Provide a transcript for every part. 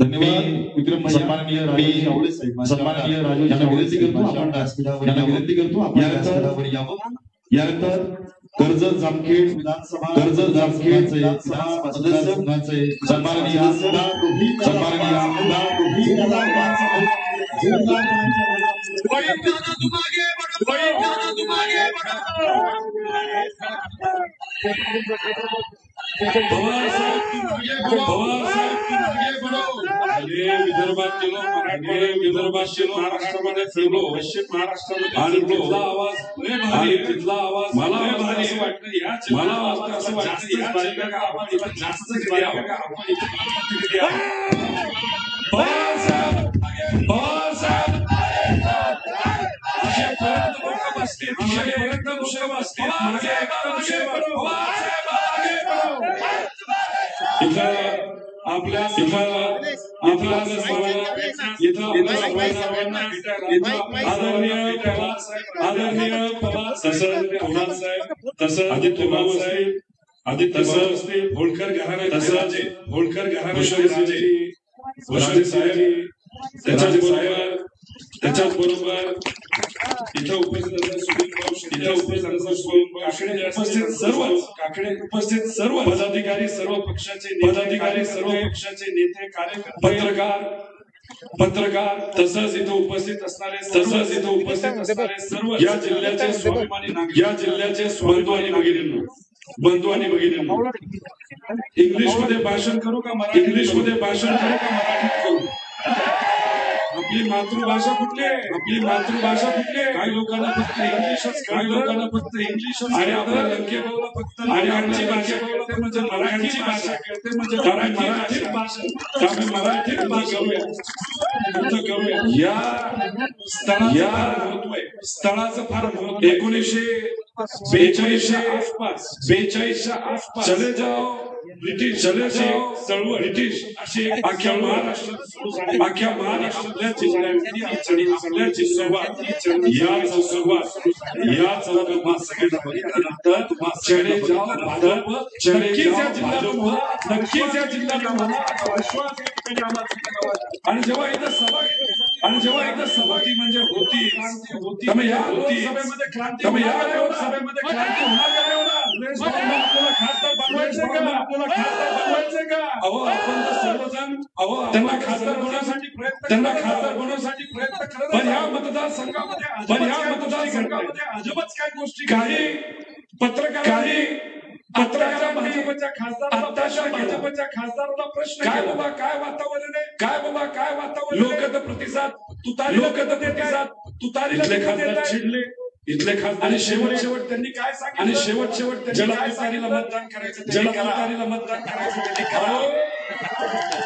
धन्यवाद सन्माननीय राजेश यांना विनंती करतो आपण व्यासपीठावर यांना. विनंती करतो आपण व्यासपीठावर यावं यानंतर कर्जत जामखेड विधानसभा कर्जत जामखेड विधानसभा सदस्य सन्माननीय सन्माननीय पवार साहेब पवार साहेब अरे विदर्भात गेलो विदर्भात महाराष्ट्रामध्ये फिरलो पश्चिम महाराष्ट्रामध्ये आणि तिथला आवाज लय भारी तिथला आवाज मला असं वाटतं या मला वाटतं असं वाटतं या आपण इथं जास्त का आपण इथं जास्त पवार साहेब पवार साहेब इथं आपल्या आपल्या आदरणीय तसं पवार साहेब तसं साहेब आदित्य तसं असतील होळकर घराणे तसं होळकर घराणे साहेब त्याच्याच बरोबर इथं उपस्थित इथं उपस्थित सर्व काकडे उपस्थित सर्व पदाधिकारी सर्व पक्षाचे पदाधिकारी सर्व पक्षाचे नेते कार्यकर्ते पत्रकार पत्रकार तसंच इथं उपस्थित असणारे तसंच इथं उपस्थित असणारे सर्व या जिल्ह्याचे स्वाभिमानी या जिल्ह्याचे आणि भगिनींनो बंधू आणि भगिनींनो इंग्लिशमध्ये भाषण करू का मराठी इंग्लिशमध्ये भाषण करू का मराठीत करू? आपली मातृभाषा कुठली आहे? आपली मातृभाषा कुठली आहे? काही लोकांना फक्त इंग्लिशच काही लोकांना फक्त इंग्लिशच आणि आपल्या लंके भाऊला फक्त आणि आमची भाषा. कळते म्हणजे भाषा कळते म्हणजे मराठी भाषा. आम्ही मराठीत भाषा करूया नंतर करूया या स्थळाचं या फार महत्त्व एकोणीसशे बेचाळीसच्या आसपास बेचाळीसच्या आसपास. चले जाओ. ब्रिटिश चले जाओ. चळवळ. ब्रिटिश अशी अख्ख्या महाराष्ट्रात अख्ख्या महाराष्ट्रातल्या जिल्ह्यांनी आणि आपल्याची सुरुवात याच सुरुवात याच सगळ्यांना बघितल्यानंतर तुम्हा चले जाओ. भाजप चले जाओ भाजप नक्कीच या जिल्ह्यात आम्हाला असा विश्वास या ठिकाणी व्यक्त आणि जेव्हा इथं सभा आणि जेव्हा इथं सभा ती म्हणजे होती. होती त्यामुळे या लोकसभेमध्ये क्रांती त्यामुळे या लोकसभेमध्ये क्रांती होणार का आपल्याला खासदार बनवायचे का? आपल्याला खासदार बनवायचे का? अहो आपण तर सर्वजण अहो त्यांना खासदार बनवण्यासाठी प्रयत्न त्यांना खासदार बनवण्यासाठी प्रयत्न करत पण ह्या मतदारसंघामध्ये पण ह्या मतदारसंघामध्ये अजबच काय गोष्टी काही पत्रकार काही पत्रकार भाजपच्या खासदार भाजपच्या खासदाराला प्रश्न काय बाबा काय वातावरण आहे? काय बाबा काय वातावरण लोक तर प्रतिसाद तुतारी लोक तर प्रतिसाद तुतारी खासदार चिडले. इथले खासदार आणि शेवट शेवट त्यांनी काय सांगितलं? आणि शेवट शेवट सांगितलं? मतदान करायचं जलअधिकारीला मतदान करायचं त्यांनी करावं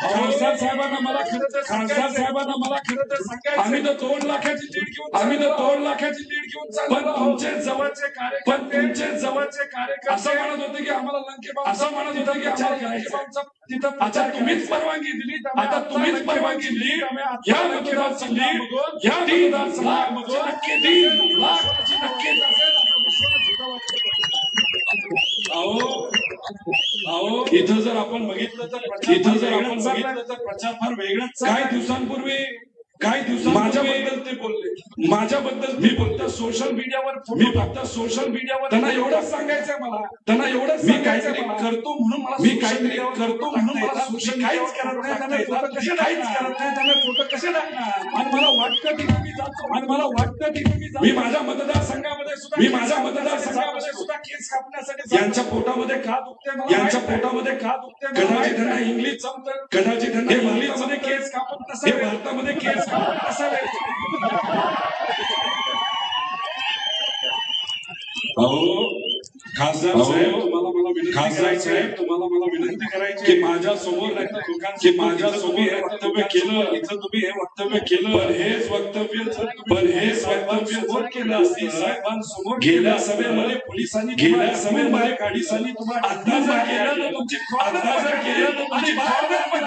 खासदार साहेबांना मला खरं तर खासदार साहेबांना मला खरं तर सांगायचं आम्ही तर दोन लाखाची लीड घेऊन आम्ही तर दोन लाखाची लीड घेऊन पण तुमचे जवळचे कार्यकर्ते पण तुमचे जवळचे कार्यकर्ते असं म्हणत होते की आम्हाला लंकेबाब असं म्हणत होते की आम्हाला लंकेबाबचा तिथं आता तुम्हीच परवानगी दिली. आता तुम्हीच परवानगी दिली. या मतदारचा लीड या मतदारसंघामध्ये नक्की तीन लाख इथं जर आपण बघितलं तर इथं जर आपण बघितलं तर प्रचार फार वेगळाच काही दिवसांपूर्वी काही दिवसां माझ्याबद्दल ते बोलले. माझ्याबद्दल मी फक्त सोशल मीडियावर मी फक्त सोशल मीडियावर त्यांना एवढंच सांगायचंय मला. त्यांना एवढंच मी काहीतरी करतो म्हणून मला मी काहीतरी करतो म्हणून मला सोशल काहीच करत नाही. त्यांना फोटो कसे काहीच करत नाही. त्यांना फोटो कसे टाकणार आणि मला वाटतं की मी जातो. आणि मला वाटतं की मी. मी माझ्या मतदारसंघामध्ये सुद्धा मी माझ्या मतदारसंघामध्ये सुद्धा केस कापण्यासाठी यांच्या पोटामध्ये का दुखते मला यांच्या पोटामध्ये का दुखते कदाचित त्यांना इंग्लिश जमतं. कदाचित त्यांना इंग्लिशमध्ये केस कापत नसावे. हे भारतामध्ये केस कापत नसावे. खासदार साहेब तुम्हाला मला विनंती साहेब. तुम्हाला मला विनंती करायची की माझ्यासमोर की माझ्यासमोर हे वक्तव्य केलं इथं तुम्ही हे वक्तव्य केलं. पण हेच वक्तव्य पण हेच वक्तव्य जर केलं असती साहेबांसमोर गेल्या सभेमध्ये पोलिसांनी गेल्या सभेमध्ये पोलिसांनी तुम्हाला जर केलं तुमची जर केलं आणि बाहेर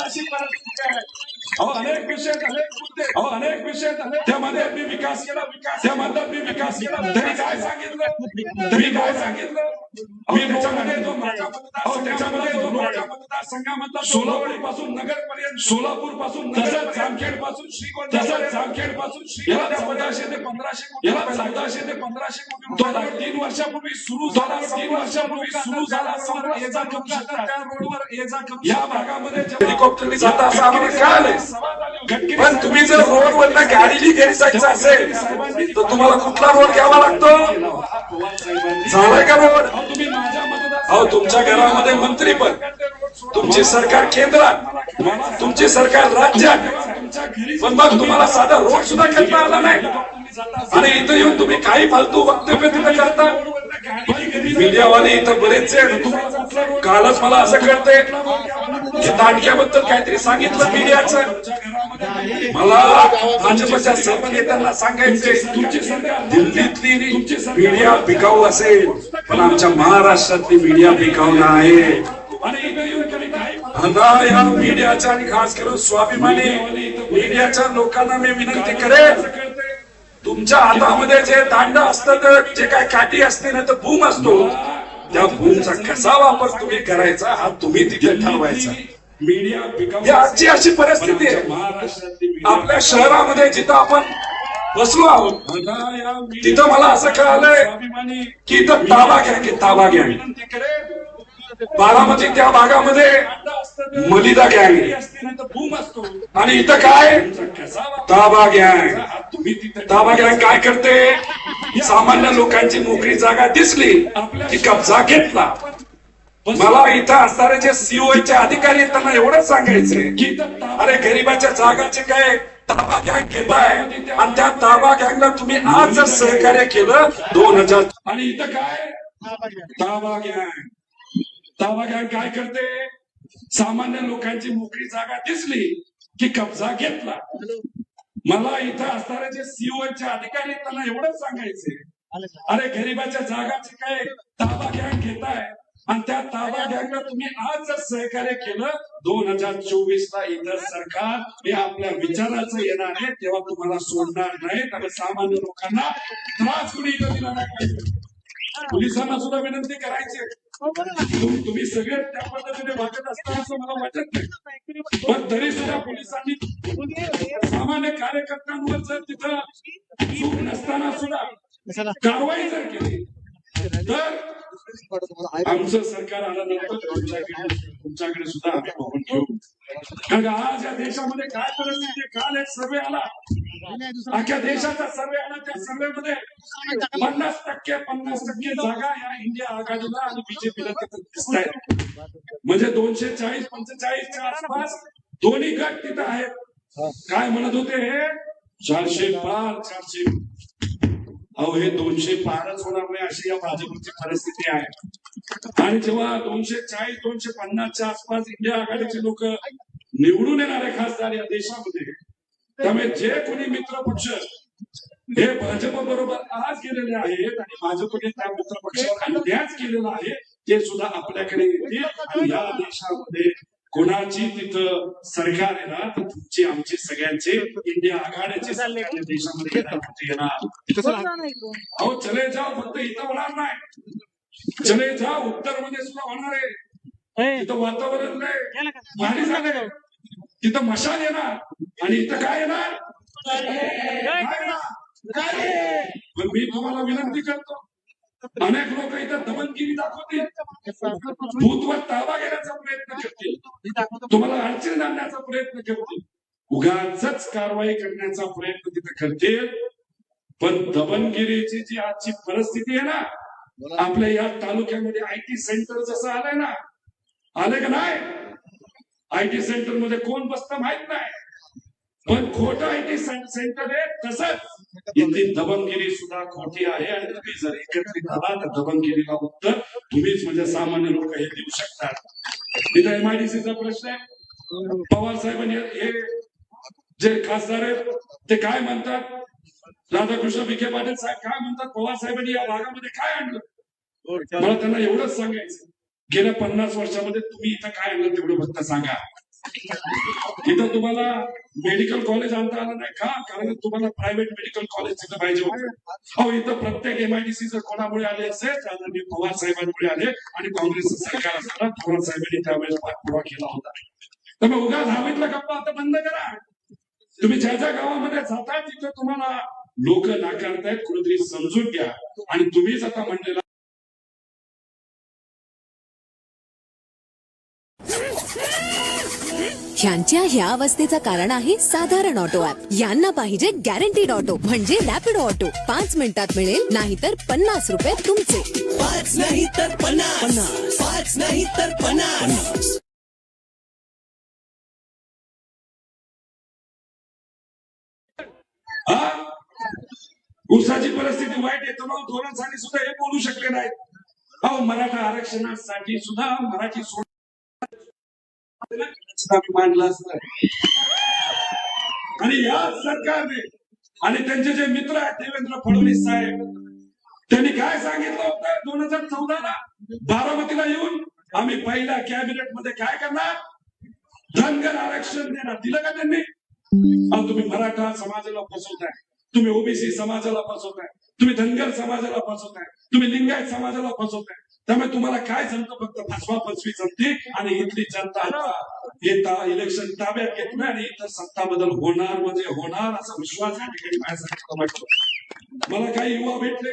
अशी परिस्थिती आहे अनेक विषय अनेक मुद्दे अनेक विषय त्यामध्ये मी विकास केला. विकास त्या मी विकास केला. तरी काय सांगितलं? तरी काय सांगितलं? त्याच्यामध्ये जो माझ्या मतदार त्याच्यामध्ये जो माझ्या मतदारसंघामधला सोलापूरपासून नगर पर्यंत सोलापूरपासून तसंच जामखेडपासून श्रीगोंदा तसंच जामखेडपासून श्रीगोंदा चौदाशे ते पंधराशे कोटी याला चौदाशे ते पंधराशे कोटी तीन वर्षापूर्वी सुरू झाला तीन वर्षापूर्वी सुरू झाला. समजा ये जा करू शकतात. त्या रोडवर ये जा करू या भागामध्ये हेलिकॉप्टरने जाता असं आम्हाला कळालंय पण तुम्ही जर रोडवर गाडीली घरी जायचं असेल तर तुम्हाला कुठला रोड घ्यावा लागतो? झालाय का अहो तुमच्या घरामध्ये मंत्री पण. तुमची सरकार केंद्रात. तुमची सरकार राज्यात. पण मग तुम्हाला साधा रोड सुद्धा करता आला नाही? आणि इथं येऊन तुम्ही काही फालतू वक्तव्य तिथं करता? मीडियावाले इथं बरेचसे आहेत. कालच मला असं कळतंय दांडक्याबद्दल काहीतरी सांगितलं मीडियाचं. मला भाजपच्या सर्व नेत्यांना सांगायचे तुमची दिल्लीतली मीडिया पिकाऊ असेल पण आमच्या महाराष्ट्रातली मीडिया पिकाऊ नाही. आणि या मीडियाच्या आणि खास करून स्वाभिमानी मीडियाच्या लोकांना मी विनंती करेन तुमच्या हातामध्ये जे दांड असतं जे काय काठी असते ना तर भूम असतो त्या भूमचा कसा वापर तुम्ही करायचा हा तुम्ही तिथे ठरवायचा. ही आजची अशी परिस्थिती आहे. आपल्या शहरामध्ये जिथं आपण बसलो आहोत तिथं मला असं कळालंय की इथं ताबा घ्या की ताबा घ्या. बारामती त्या भागामध्ये मलिदा गँग आणि इथं काय? ताबा गँग ताबा गँग काय करते? सामान्य लोकांची मोकळी जागा दिसली की कब्जा घेतला. मला इथं असणारे जे सीओचे अधिकारी आहेत त्यांना एवढंच सांगायचंय की अरे गरीबाच्या जागाचे काय ताबा गँग घेताय आणि त्या ताबा गँगला तुम्ही आज जर सहकार्य केलं दोन हजार आणि इथं काय? ताबा गँग ताबा गँग काय करते? सामान्य लोकांची मोकळी जागा दिसली की कब्जा घेतला. मला इथं असणारे जे सीओचे अधिकारी आहेत, त्यांना एवढंच सांगायचे अरे गरीबाच्या जागाचे काय? ताबा गँग घेताय आणि त्या ताबा तुम्ही आज जर सहकार्य केलं. दोन हजार चोवीस ला इथं सरकार हे आपल्या विचाराचं येणार आहे तेव्हा तुम्हाला सोडणार नाही. आणि सामान्य लोकांना त्रास कुणी इथं दिला नाही पोलिसांना सुद्धा विनंती करायची. तुम- तुम्ही सगळे त्या पद्धतीने वागत असता असं मला वाटत नाही. पण तरी सुद्धा पोलिसांनी सामान्य कार्यकर्त्यांवर जर तिथं चूक नसताना सुद्धा कारवाई जर केली तर आमचं सरकार आल्यानंतर तुमच्याकडे तुमच्याकडे सुद्धा आम्ही बघून घेऊ. कारण आज या देशामध्ये काय परिस्थिती काल एक सर्वे आला. अख्ख्या देशाचा सर्वे आला. त्या सर्वेमध्ये पन्नास टक्के पन्नास टक्के जागा या इंडिया आघाडीला आणि बीजेपीला तिथं दिसत आहेत. म्हणजे दोनशे चाळीस पंचेचाळीसच्या आसपास दोन्ही गट तिथं आहेत. काय म्हणत होते हे? चारशे पाच चारशे अहो हे दोनशे पारच होणार नाही अशी या भाजपची परिस्थिती आहे. आणि जेव्हा दोनशे चाळीस दोनशे पन्नासच्या आसपास इंडिया आघाडीचे लोक निवडून येणारे खासदार या देशामध्ये त्यामुळे जे कोणी मित्र पक्ष हे भाजप बरोबर आज गेलेले आहेत आणि भाजपने त्या मित्र पक्षावर अन्यायच केलेला आहे ते सुद्धा आपल्याकडे येतील आणि या देशामध्ये कोणाची तिथं सरकार येणार तर तुमची आमची सगळ्यांचे इंडिया सरकार या देशामध्ये येणार अहो चले जाव फक्त इथं होणार नाही. चले जाव उत्तरमध्ये सुद्धा होणार आहे. तिथं वातावरण नाही. पाणी तिथं मशाल येणार. आणि इथं काय येणार? काय येणार? पण मी तुम्हाला विनंती करतो अनेक लोक इथं दमनगिरी दाखवतील. भूतवर ताबा घेण्याचा प्रयत्न करतील. तुम्हाला अडचण आणण्याचा प्रयत्न करतील. उगाच कारवाई करण्याचा प्रयत्न तिथे करतील. पण दमनगिरीची जी आजची परिस्थिती आहे ना आपल्या या तालुक्यामध्ये आय टी सेंटर जसं आलंय ना आलं का नाही? आय टी सेंटरमध्ये कोण बसत माहीत नाही. पण खोटं आय टी सेंटर आहे तसंच. इथे दबंगिरी सुद्धा खोटी आहे आणि तुम्ही जर एकत्रित आला तर दबंगिरीला उत्तर तुम्हीच म्हणजे सामान्य लोक हे देऊ शकतात. इथं एमआयडीसीचा प्रश्न आहे. पवार साहेबांनी हे जे खासदार आहेत ते काय म्हणतात? राधाकृष्ण विखे पाटील साहेब काय म्हणतात? पवार साहेबांनी या भागामध्ये काय आणलं? मला त्यांना एवढंच सांगायचं गेल्या पन्नास वर्षामध्ये तुम्ही इथं काय आणलं तेवढं फक्त सांगा. इथं तुम्हाला मेडिकल कॉलेज आणता आलं नाही का? कारण तुम्हाला प्रायव्हेट मेडिकल कॉलेज तिथं पाहिजे होतं. इथं प्रत्येक एमआयडीसी जर कोणामुळे आले असेल तर आदरणीय पवार साहेबांमुळे आले आणि काँग्रेसचं सरकार असताना पवार साहेबांनी त्यावेळेस पाठपुरावा केला होता. तर मग उगाच हवेतला गप्पा आता बंद करा. तुम्ही ज्या ज्या गावामध्ये जाता तिथं तुम्हाला लोक नाकारतायत कुठेतरी समजून घ्या. आणि तुम्हीच आता म्हणलेला ह्यांच्या ह्या अवस्थेचं कारण आहे साधारण ऑटो ऍप यांना पाहिजे गॅरंटीड ऑटो म्हणजे रॅपिड ऑटो पाच मिनिटात मिळेल नाहीतर पन्नास रुपये तुमचे. पाच नाही तर पन्नास. पाच नाही तर पन्नास. हा? ऊसाची परिस्थिती वाईट आहे तमाम धोरणासाठी सुद्धा हे बोलू शकले नाहीत. अहो मराठा आरक्षणासाठी सुद्धा मराठी सोड आणि या सरकारने आणि त्यांचे जे मित्र आहेत देवेंद्र फडणवीस साहेब त्यांनी काय सांगितलं होतं दोन हजार चौदाला? बारामतीला येऊन आम्ही पहिल्या कॅबिनेटमध्ये काय करणार? धनगर आरक्षण देणार. दिलं का त्यांनी? तुम्ही मराठा समाजाला फसवताय. तुम्ही ओबीसी समाजाला फसवताय. तुम्ही धनगर समाजाला फसवताय. तुम्ही लिंगायत समाजाला फसवताय. त्यामुळे तुम्हाला काय जमतं फक्त फसवा फसवी जमते आणि इथली जनता आता येता इलेक्शन ताब्यात घेतलं आणि इतर सत्ता बदल होणार म्हणजे होणार असा विश्वास या ठिकाणी माझ्यासाठी मला काही युवा भेटले.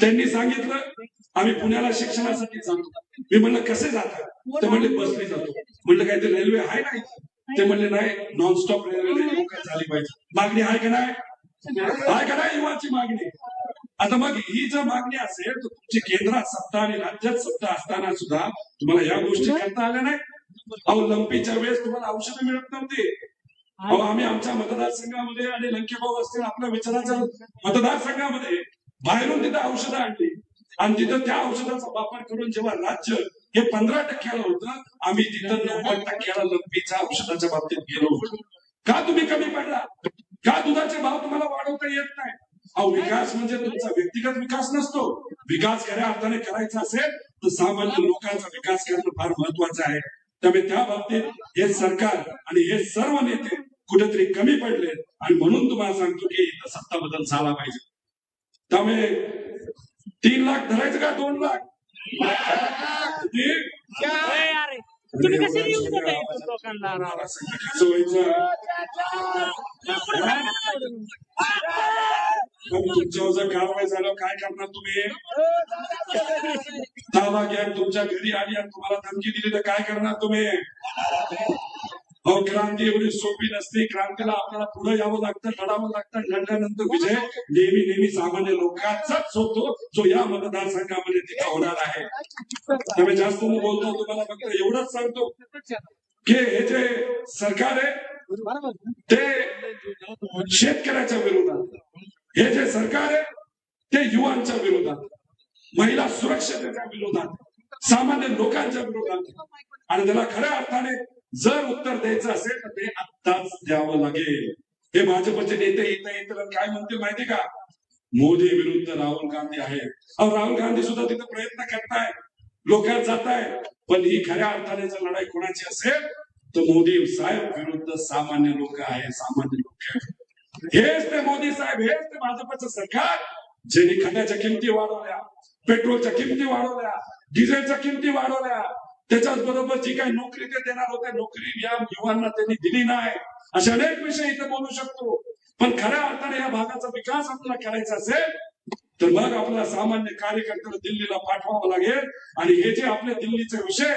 त्यांनी सांगितलं आम्ही पुण्याला शिक्षणासाठी जातो. मी म्हणलं कसे जातात ते म्हणले बसने जातो. म्हणलं काय ते रेल्वे आहे ना ते म्हणले नाही नॉनस्टॉप रेल्वे झाली पाहिजे. मागणी आहे का नाही? आहे का नाही युवाची मागणी? आता मग ही जर मागणी असेल तर तुमची केंद्रात सत्ता आणि राज्यात सत्ता असताना सुद्धा तुम्हाला या गोष्टी करता आल्या नाही. अहो लंपीच्या वेळेस तुम्हाला औषधं मिळत नव्हती. अहो आम्ही आमच्या मतदारसंघामध्ये आणि लंकेभाऊ असतील आपल्या विचाराच्या मतदारसंघामध्ये बाहेरून तिथं औषधं आणली. आणि तिथं त्या औषधाचा वापर करून जेव्हा राज्य हे पंधरा टक्क्याला होतं आम्ही तिथं नव्वद टक्क्याला लंपीच्या औषधाच्या बाबतीत गेलो होतो. का तुम्ही कमी पडला? का दुधाचे भाव तुम्हाला वाढवता येत नाही? अहो विकास म्हणजे तुमचा व्यक्तिगत विकास नसतो. विकास खऱ्या अर्थाने करायचा असेल तर सामान्य लोकांचा विकास करणं फार महत्वाचं आहे. त्यामुळे त्या बाबतीत हे सरकार आणि हे सर्व नेते कुठेतरी कमी पडले. आणि म्हणून तुम्हाला सांगतो की इथं सत्ता बदल झाला पाहिजे. त्यामुळे तीन लाख धरायचं का दोन लाख? तुम्ही कसे येऊ इथून लोकांना राव? तुमच्यावर जर कारवाई झालं काय करणार तुम्ही? ताबा गॅग तुमच्या घरी आली आणि तुम्हाला धमकी दिली तर काय करणार तुम्ही? अहो क्रांती एवढी सोपी नसते. क्रांतीला आपल्याला पुढे यावं लागतं लढावं लागतं. लढल्यानंतर विजय नेहमी नेहमी सामान्य लोकांचाच होतो. जो या मतदारसंघामध्ये तिथे होणार आहे. त्यामुळे जास्त न बोलतो तुम्हाला फक्त एवढंच सांगतो की हे जे सरकार आहे ते शेतकऱ्याच्या विरोधात. हे जे सरकार आहे ते युवांच्या विरोधात. महिला सुरक्षतेच्या विरोधात. सामान्य लोकांच्या विरोधात. आणि त्याला खऱ्या अर्थाने जर उत्तर द्यायचं असेल तर ते आत्ताच द्यावं लागेल. हे भाजपचे नेते येता येत काय म्हणतील माहिती का? मोदी विरुद्ध राहुल गांधी आहेत. राहुल गांधी सुद्धा तिथे प्रयत्न करताय लोकात जात आहे पण ही खऱ्या अर्थाने जर लढाई कोणाची असेल तर मोदी साहेब विरुद्ध सामान्य लोक आहे सामान्य लोक आहेत. हेच ते मोदी साहेब हेच ते भाजपचं सरकार ज्यांनी खड्याच्या किमती वाढवल्या पेट्रोलच्या किमती वाढवल्या डिझेलच्या किमती वाढवल्या त्याच्याच बरोबर जी काही नोकरी ते देणार होते नोकरी या युवांना त्यांनी दिली नाही. असे अनेक विषय इथे बोलू शकतो. पण खऱ्या अर्थाने या भागाचा विकास आपल्याला करायचा असेल तर मग आपल्याला सामान्य कार्यकर्त्याला दिल्लीला पाठवावं लागेल. आणि हे जे आपले दिल्लीचे विषय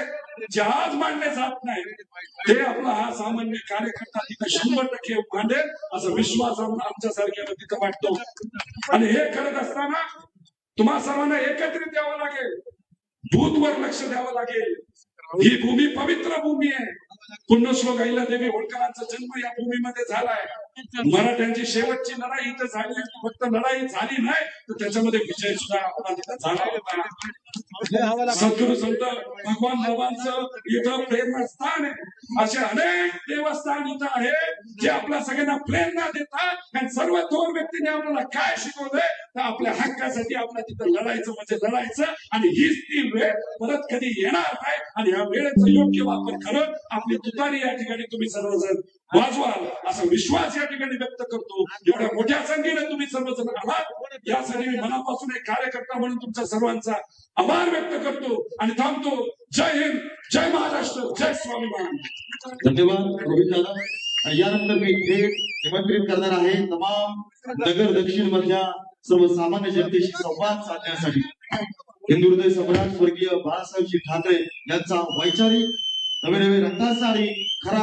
जे आज मांडले जात नाही ते आपला हा सामान्य कार्यकर्ता तिथे शंभर टक्के मांडेल असा विश्वास आम- आमच्यासारख्याला तिथं वाटतो. आणि हे करत असताना तुम्हा सर्वांना एकत्रित द्यावं लागेल. भूतवर लक्ष द्यावं लागेल. ही भूमी पवित्र भूमी आहे. पुण्यश्लोक अहिल्या देवी होळकरांचा जन्म या भूमीमध्ये झालाय मराठ्यांची शेवटची लढाई इथं झाली. फक्त लढाई झाली नाही. तर त्याच्यामध्ये विजय सुद्धा आपला तिथं झाला होता. सद्गुरु संत भगवान बाबांचं इथं प्रेरणास्थान आहे. असे अनेक देवस्थान इथं आहे जे आपल्या सगळ्यांना प्रेरणा देतात. आणि सर्व दोन व्यक्तीने आपल्याला काय शिकवलंय? तर आपल्या हक्कासाठी आपल्या तिथं लढायचं म्हणजे लढायचं. आणि हीच ती वेळ परत कधी येणार नाही. आणि या वेळेचा योग्य वापर करत आपली तुतारी या ठिकाणी तुम्ही सर्वजण वाजवाल असा विश्वास या ठिकाणी व्यक्त करतो. एवढ्या मोठ्या संख्येने तुम्ही सर्वजण आहात. यासाठी मी मनापासून एक कार्यकर्ता म्हणून तुमच्या सर्वांचा आभार व्यक्त करतो आणि थांबतो. जय हिंद जय महाराष्ट्र जय स्वाभिमान धन्यवाद रोहित दादा. आणि यानंतर मी थेट निमंत्रित करणार आहे तमाम नगर दक्षिण मधल्या सर्वसामान्य जनतेशी संवाद साधण्यासाठी. हिंदुहृदय सम्राट स्वर्गीय बाळासाहेबजी ठाकरे यांचा वैचारिक नवे नवे रंगाचा आणि खरा